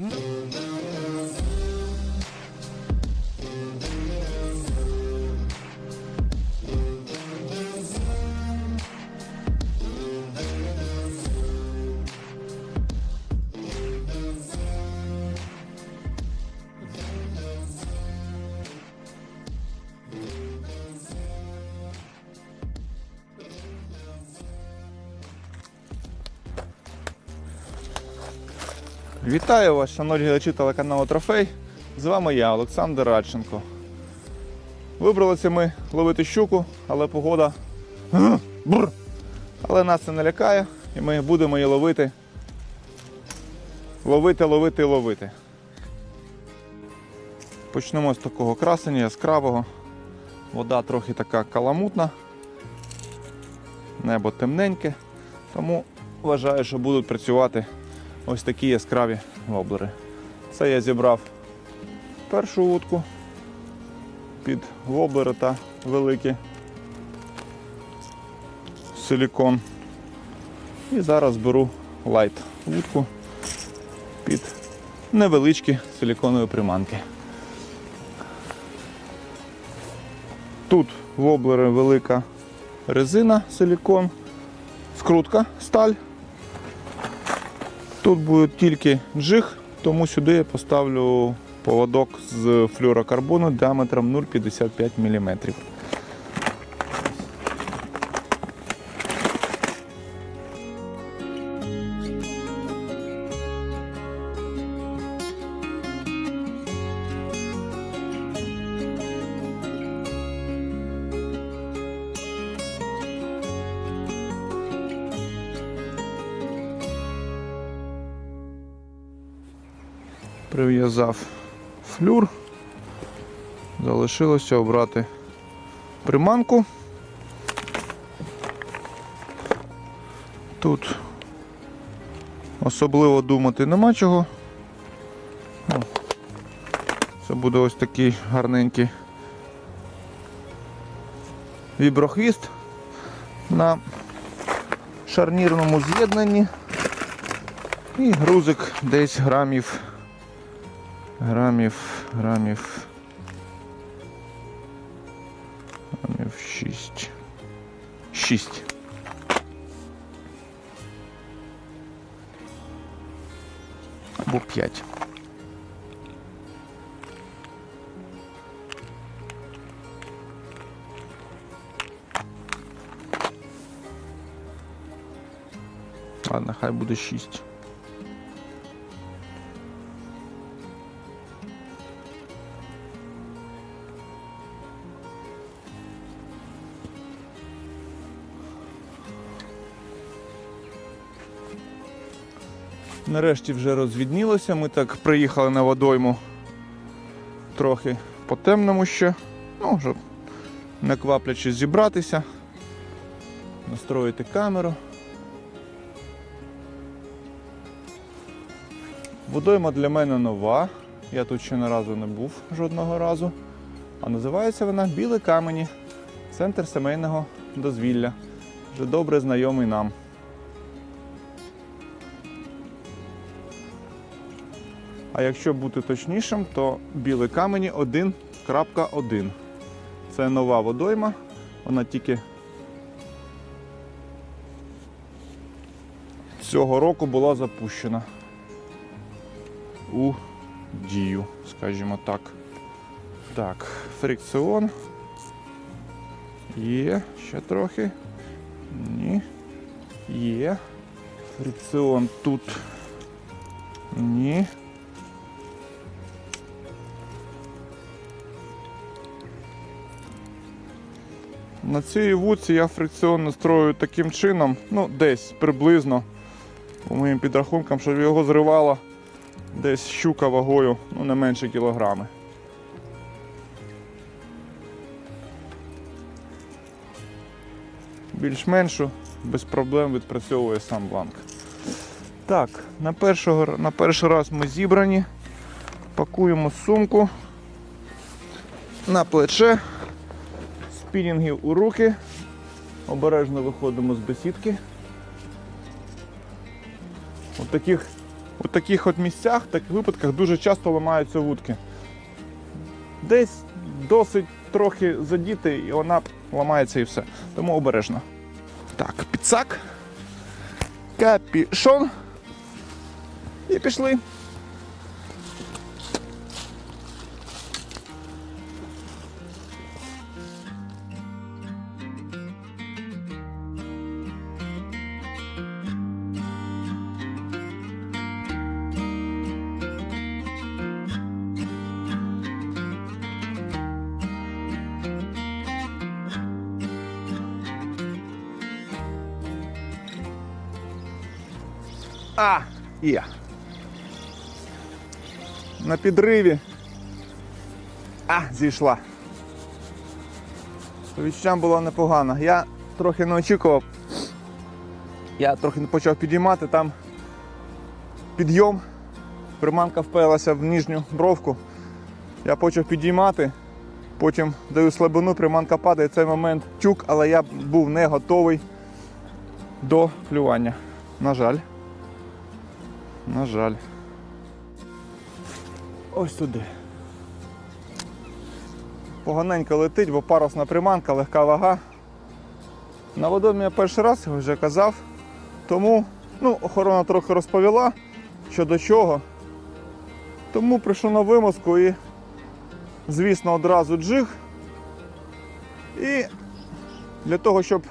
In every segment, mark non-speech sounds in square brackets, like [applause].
Mm-hmm. Вітаю вас, шановні глядачі телеканалу Трофей. З вами я, Олександр Радченко. Вибралися ми ловити щуку, але погода. [clears throat] Бур! Але нас це не лякає, і ми будемо її ловити. Ловити, ловити і ловити. Почнемо з такого красення яскравого. Вода трохи така каламутна, небо темненьке, тому вважаю, що будуть працювати ось такі яскраві воблери. Це я зібрав першу вудку під воблери та великий силікон. І зараз беру лайт вудку під невеличкі силіконові приманки. Тут воблери велика резина силікон, скрутка сталь. Тут буде тільки джиг, тому сюди я поставлю поводок з флюорокарбону діаметром 0,55 мм. Прив'язав флюр. Залишилося обрати приманку. Тут особливо думати нема чого. Ну, Це буде ось такий гарненький віброхвіст на шарнірному з'єднанні. І грузик десь грамів грамів, грамів. Грамів 6. 6. Або 5. Ладно, хай буде 6. Нарешті вже розвіднілося. Ми так приїхали на водойму трохи по темному ще. Ну, щоб не кваплячись зібратися, настроїти камеру. Водойма для мене нова. Я тут ще не разу не був жодного разу. А називається вона Біле Камені, центр сімейного дозвілля. Вже добре знайомий нам. А якщо бути точнішим, то білі камені 1.1. Це нова водойма, вона тільки цього року була запущена у дію, скажімо так. Так, фрикціон. Є, ще трохи. Ні. Є. Фрикціон тут. Ні. На цій вудці я фрикціон настрою таким чином, ну десь приблизно, по моїм підрахункам, щоб його зривало десь щука вагою ну, не менше кілограми. Більш-меншу без проблем відпрацьовує сам бланк. Так, на, першого, на перший раз ми зібрані. Пакуємо сумку на плече спінінгів у руки. Обережно виходимо з бесідки. От таких У таких от місцях, в таких випадках дуже часто ламаються вудки. Десь досить трохи задіти, і вона ламається і все. Тому обережно. Так, підсак, капішон. І пішли. На підриві. А, зійшла. По відчуттям було непогано. Я трохи не очікував. Я трохи не почав підіймати, там підйом. Приманка впилася в нижню бровку. Я почав підіймати, потім даю слабину, приманка падає. Цей момент тюк, але я був не готовий до клювання. На жаль. На жаль. Ось туди. Поганенько летить, бо парусна приманка, легка вага. На водомі я перший раз я вже казав. Тому ну, охорона трохи розповіла, що до чого. Тому прийшов на вимозку і, звісно, одразу джиг. І для того, щоб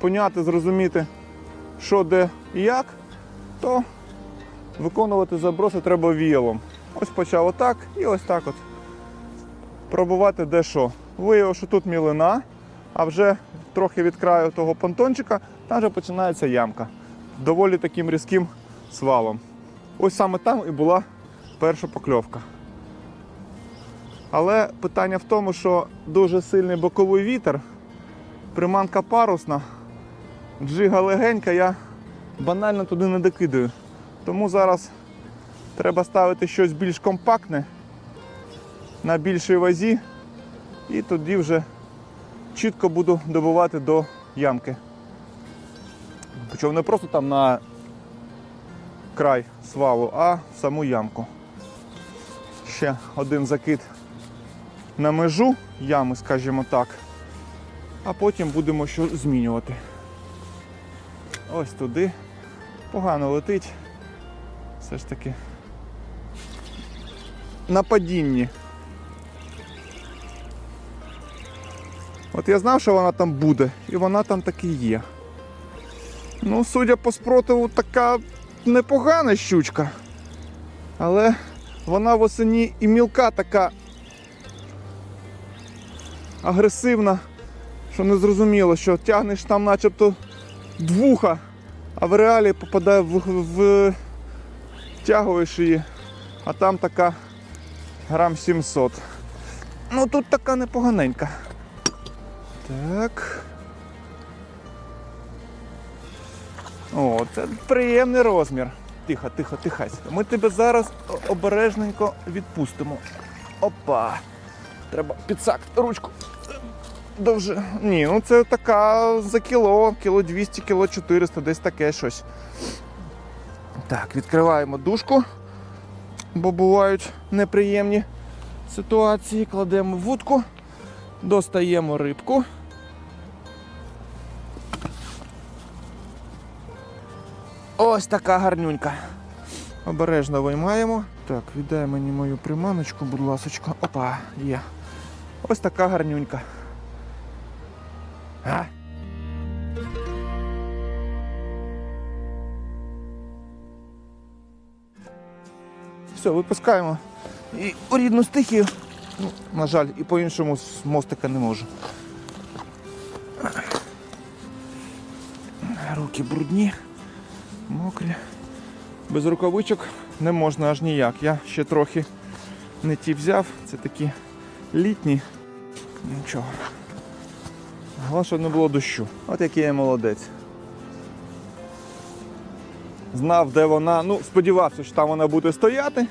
поняти, зрозуміти, що де і як, то виконувати заброси треба віялом. Ось почав отак і ось так от. Пробувати де що. Виявив, що тут мілина, а вже трохи від краю того понтончика, там вже починається ямка. Доволі таким різким свалом. Ось саме там і була перша покльовка. Але питання в тому, що дуже сильний боковий вітер, приманка парусна, джига легенька, я банально туди не докидаю. Тому зараз треба ставити щось більш компактне на більшій вазі, і тоді вже чітко буду добувати до ямки. Причому не просто там на край свалу, а в саму ямку. Ще один закид на межу ями, скажімо так, а потім будемо що змінювати. Ось туди. Погано летить. Все ж таки на падінні. От я знав, що вона там буде, і вона там таки є. Ну, судя по спротиву, така непогана щучка. Але вона восені і мілка така агресивна, що не зрозуміло, що тягнеш там начебто двуха, а в реалі попадає в, в тяговиш її, а там така грам 700. Ну тут така непоганенька. Так. О, це приємний розмір. Тихо, тихо, тихайся. Ми тебе зараз обережненько відпустимо. Опа. Треба підсак, ручку. Довже. Ні, ну це така за кіло, кіло 200, кіло 400, десь таке щось. Так, відкриваємо дужку, бо бувають неприємні ситуації. Кладемо вудку, достаємо рибку. Ось така гарнюнька. Обережно виймаємо. Так, віддай мені мою приманочку, будь ласочка. Опа, є. Ось така гарнюнька. А? Все, випускаємо. І у рідну стихію. Ну, на жаль, і по-іншому з мостика не можу. Руки брудні, мокрі. Без рукавичок не можна аж ніяк. Я ще трохи не ті взяв. Це такі літні. Нічого. Головне, щоб не було дощу. От який я молодець. Знав, де вона. Ну, сподівався, що там вона буде стояти.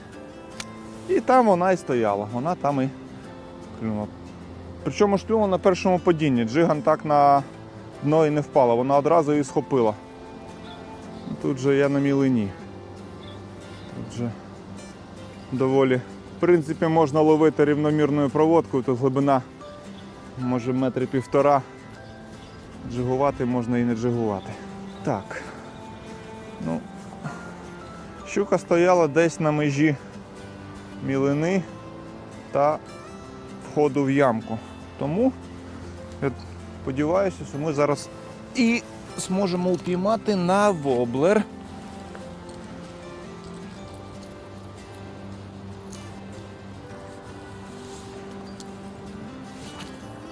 І там вона і стояла. Вона там і клюнула. Причому ж клюнула на першому падінні. Джиган так на дно і не впала, вона одразу її схопила. Тут же я на мілині. вже доволі. В принципі, можна ловити рівномірною проводкою, то глибина може метри півтора. Джигувати можна і не джигувати. Так. Ну, щука стояла десь на межі мілини та входу в ямку. Тому я сподіваюся, що ми зараз і зможемо упіймати на воблер.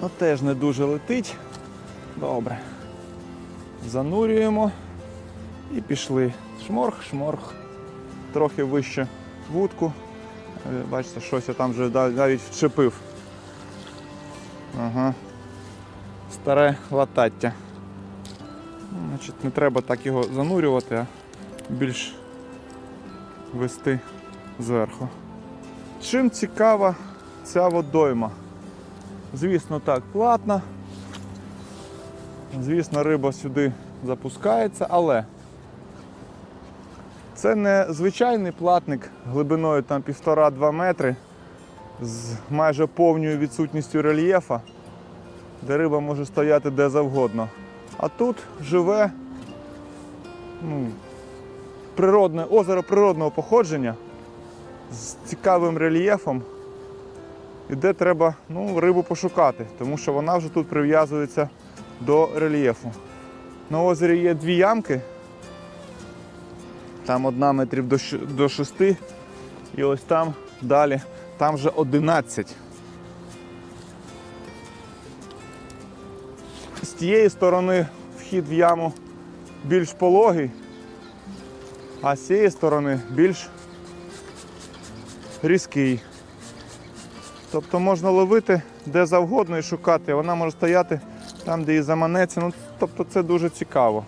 Ну, теж не дуже летить. Добре. Занурюємо і пішли. Шморг, шморг. Трохи вище вудку. Е, Бачите, щось я там вже навіть вчепив. Ага. Старе латаття. Значить, не треба так його занурювати, а більш вести зверху. Чим цікава ця водойма? Звісно, так, платна. Звісно, риба сюди запускається, але це не звичайний платник глибиною там 1,5-2 метри з майже повною відсутністю рельєфа, де риба може стояти де завгодно. А тут живе ну, природне, озеро природного походження з цікавим рельєфом, і де треба ну, рибу пошукати, тому що вона вже тут прив'язується до рельєфу. На озері є дві ямки. Там одна метрів до щ- до 6, і ось там далі, там вже 11. З тієї сторони вхід в яму більш пологий, а з цієї сторони більш різкий. Тобто можна ловити де завгодно і шукати. Вона може стояти там, де її заманеться. Ну, тобто це дуже цікаво.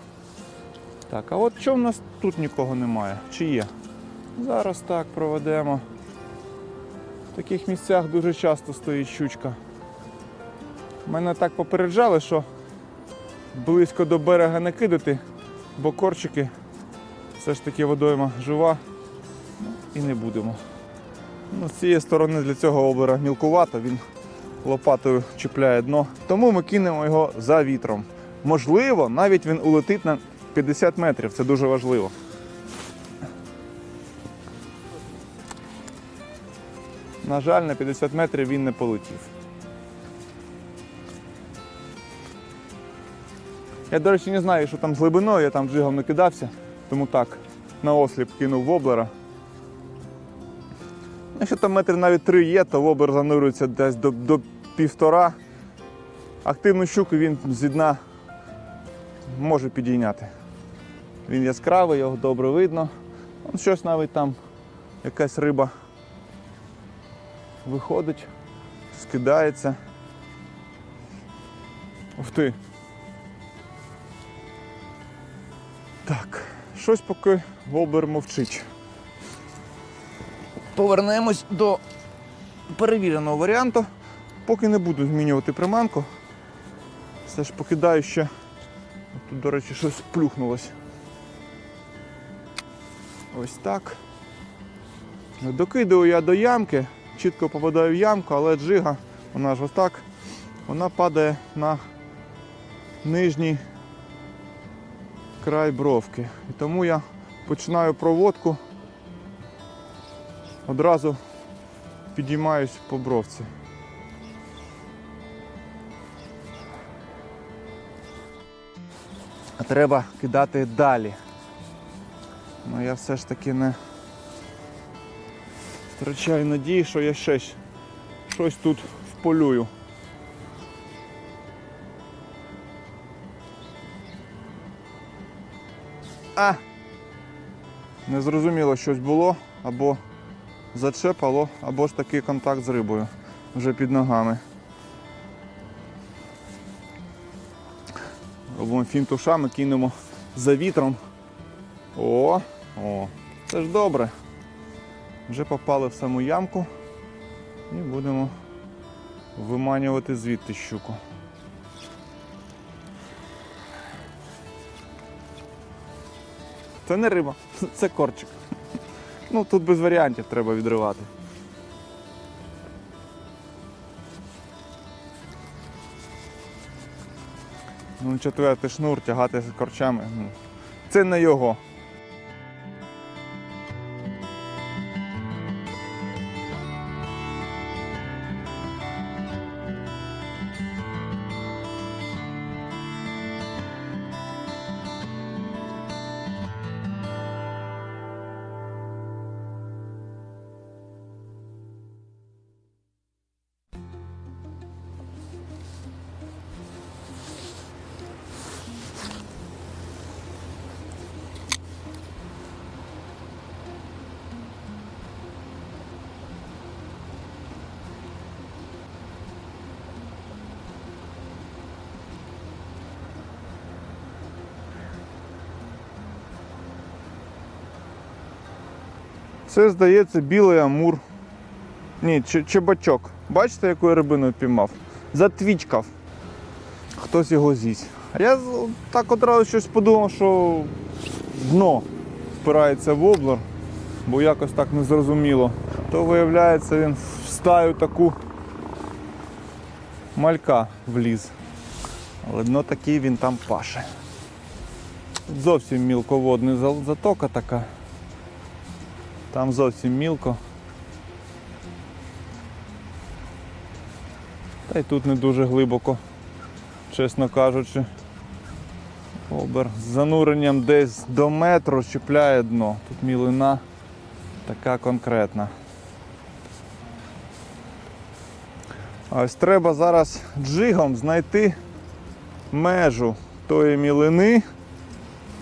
Так, а от чому в нас тут нікого немає? Чи є? Зараз так проведемо. В таких місцях дуже часто стоїть щучка. Мене так попереджали, що близько до берега не кидати, бо корчики все ж таки водойма жива. І не будемо. Ну, з цієї сторони для цього обера мілкувато, він лопатою чіпляє дно. Тому ми кинемо його за вітром. Можливо, навіть він улетить на 50 метрів, це дуже важливо. На жаль, на 50 метрів він не полетів. Я, до речі, не знаю, що там з глибиною, я там джигом не кидався, тому так, на осліп кинув воблера. Якщо там метр навіть три є, то воблер занурюється десь до, до півтора. Активну щуку він зі дна може підійняти. Він яскравий, його добре видно. Он щось навіть там якась риба виходить, скидається. Ух ти. Так, щось поки воблер мовчить. Повернемось до перевіреного варіанту. Поки не буду змінювати приманку. Все ж покидаю ще. Тут, до речі, щось плюхнулось. Ось так. Докидаю я до ямки, чітко попадаю в ямку, але джига, вона ж ось так, вона падає на нижній край бровки. І тому я починаю проводку, одразу підіймаюсь по бровці. А треба кидати далі. Ну я все ж таки не втрачаю надії, що я ще щось тут вполюю. А! Незрозуміло щось було, або зачепало, або ж такий контакт з рибою вже під ногами. Робимо фінт ушами, кинемо за вітром. О, о, це ж добре. Вже попали в саму ямку і будемо виманювати звідти щуку. Це не риба, [laughs] це корчик. Ну тут без варіантів треба відривати. Ну, четвертий шнур тягати з корчами. Ну, це не його. Це, здається, білий амур. Ні, чебачок. Бачите, яку я рибину піймав? Затвічкав. Хтось його з'їсть. Я так одразу щось подумав, що дно впирається в облар, бо якось так незрозуміло. То виявляється, він в стаю таку малька вліз. Але дно такий він там паше. Зовсім мілководний затока така. Там зовсім мілко. Та й тут не дуже глибоко, чесно кажучи. Обер з зануренням десь до метру чіпляє дно. Тут мілина така конкретна. А ось треба зараз джигом знайти межу тої мілини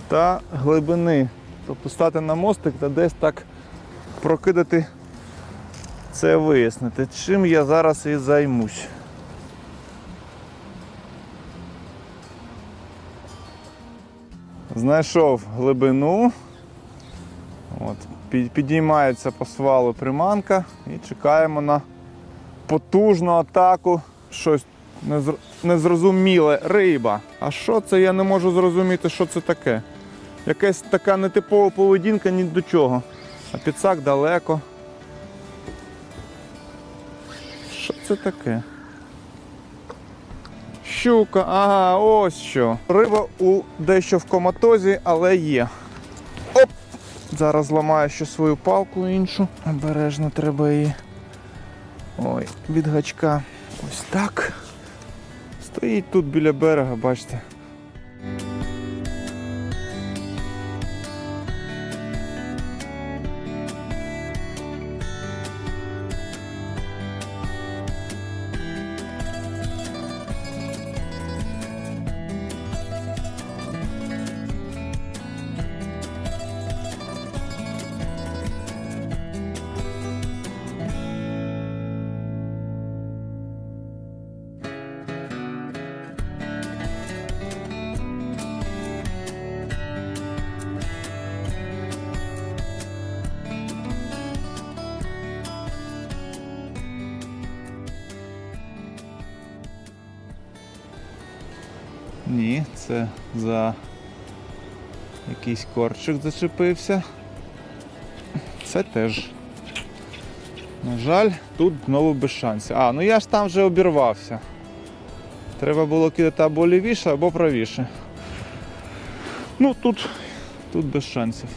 та глибини. Тобто стати на мостик та десь так прокидати це вияснити. Чим я зараз і займусь. Знайшов глибину. От, підіймається по свалу приманка і чекаємо на потужну атаку. Щось незр- незрозуміле. Риба. А що це? Я не можу зрозуміти, що це таке. Якась така нетипова поведінка ні до чого. А підсак далеко. Що це таке? Щука, ага, ось що. Риба у дещо в коматозі, але є. Оп! Зараз зламаю ще свою палку іншу. Обережно треба її. Ой, від гачка. Ось так. Стоїть тут біля берега, бачите. Ні, це за якийсь корчик зачепився. Це теж. На жаль, тут знову без шансів. А, ну я ж там вже обірвався. Треба було кидати або лівіше, або правіше. Ну тут, тут без шансів.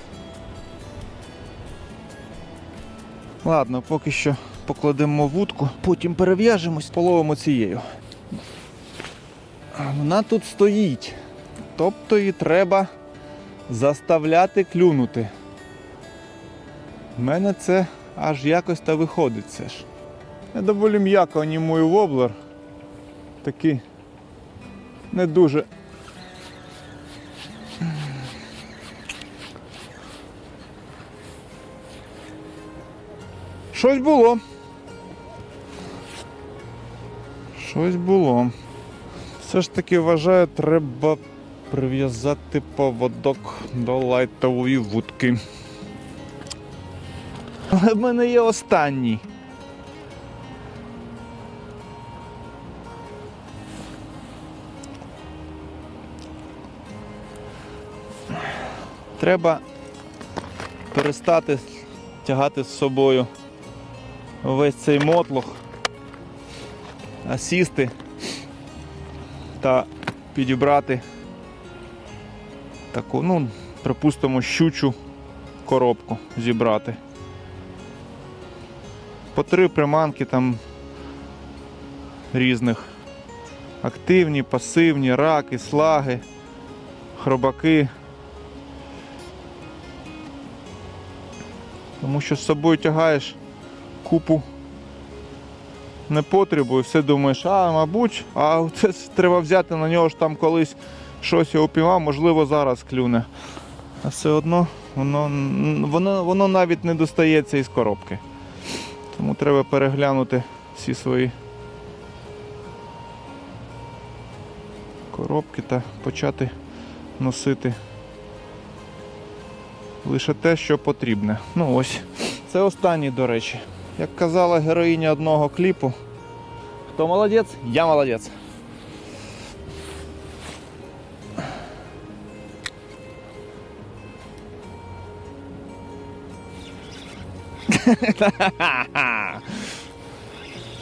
Ладно, поки що покладемо вудку, потім перев'яжемось, половимо цією. Вона тут стоїть. Тобто її треба заставляти клюнути. У мене це аж якось та виходить все ж. Я доволі м'яко анімую воблер. Такий не дуже. Щось було. Щось було. Все ж таки вважаю, треба прив'язати поводок до лайтової вудки. Але в мене є останній. Треба перестати тягати з собою весь цей мотлох, а сісти та підібрати таку, ну, припустимо, щучу коробку зібрати. По три приманки там різних. Активні, пасивні, раки, слаги, хробаки. Тому що з собою тягаєш купу непотребу і все думаєш, а, мабуть, а це треба взяти на нього ж там колись щось я упіймав, можливо, зараз клюне. А все одно воно, воно, воно навіть не достається із коробки. Тому треба переглянути всі свої коробки та почати носити лише те, що потрібне. Ну ось. Це останній, до речі. Як казала героїня одного кліпу. Хто молодець? Я молодець.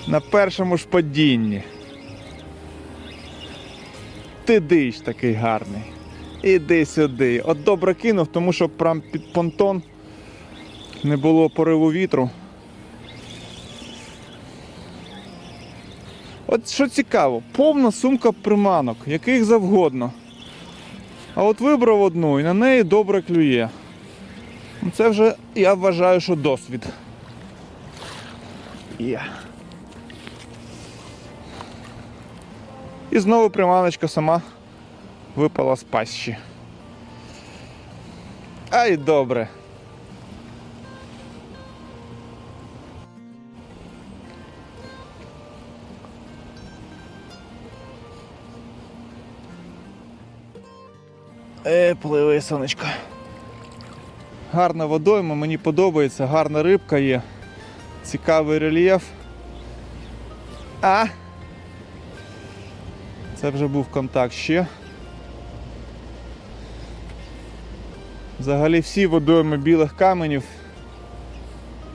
На першому ж падінні. Ти диш такий гарний. Іди сюди. От добре кинув, тому що прям під понтон не було пориву вітру. От що цікаво, повна сумка приманок, яких завгодно. А от вибрав одну і на неї добре клює. Ну, Це вже я вважаю, що досвід. Є. І знову приманочка сама випала з пащі. Ай, добре. Е, пливи, сонечко. Гарна водойма, мені подобається, гарна рибка є. Цікавий рельєф. А! Це вже був контакт ще. Взагалі всі водойми білих каменів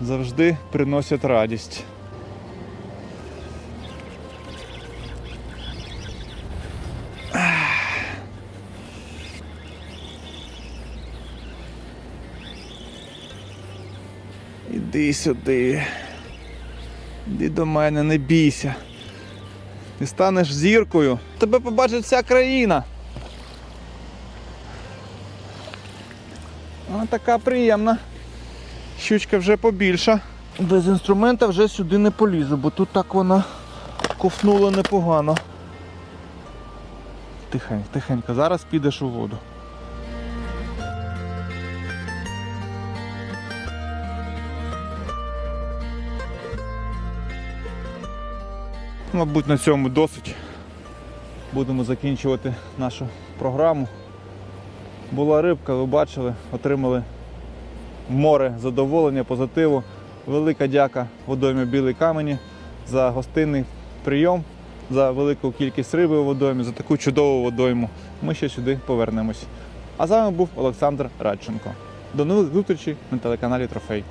завжди приносять радість. Іди сюди. Іди до мене, не бійся. Ти станеш зіркою. Тебе побачить вся країна. Вона така приємна. Щучка вже побільша. Без інструмента вже сюди не полізу, бо тут так вона ковтнула непогано. Тихенько, тихенько, зараз підеш у воду. Мабуть, на цьому досить. Будемо закінчувати нашу програму. Була рибка, ви бачили, отримали море задоволення, позитиву. Велика дяка водоймі Білий Камені за гостинний прийом, за велику кількість риби у водоймі, за таку чудову водойму. Ми ще сюди повернемось. А з вами був Олександр Радченко. До нових зустрічей на телеканалі Трофей.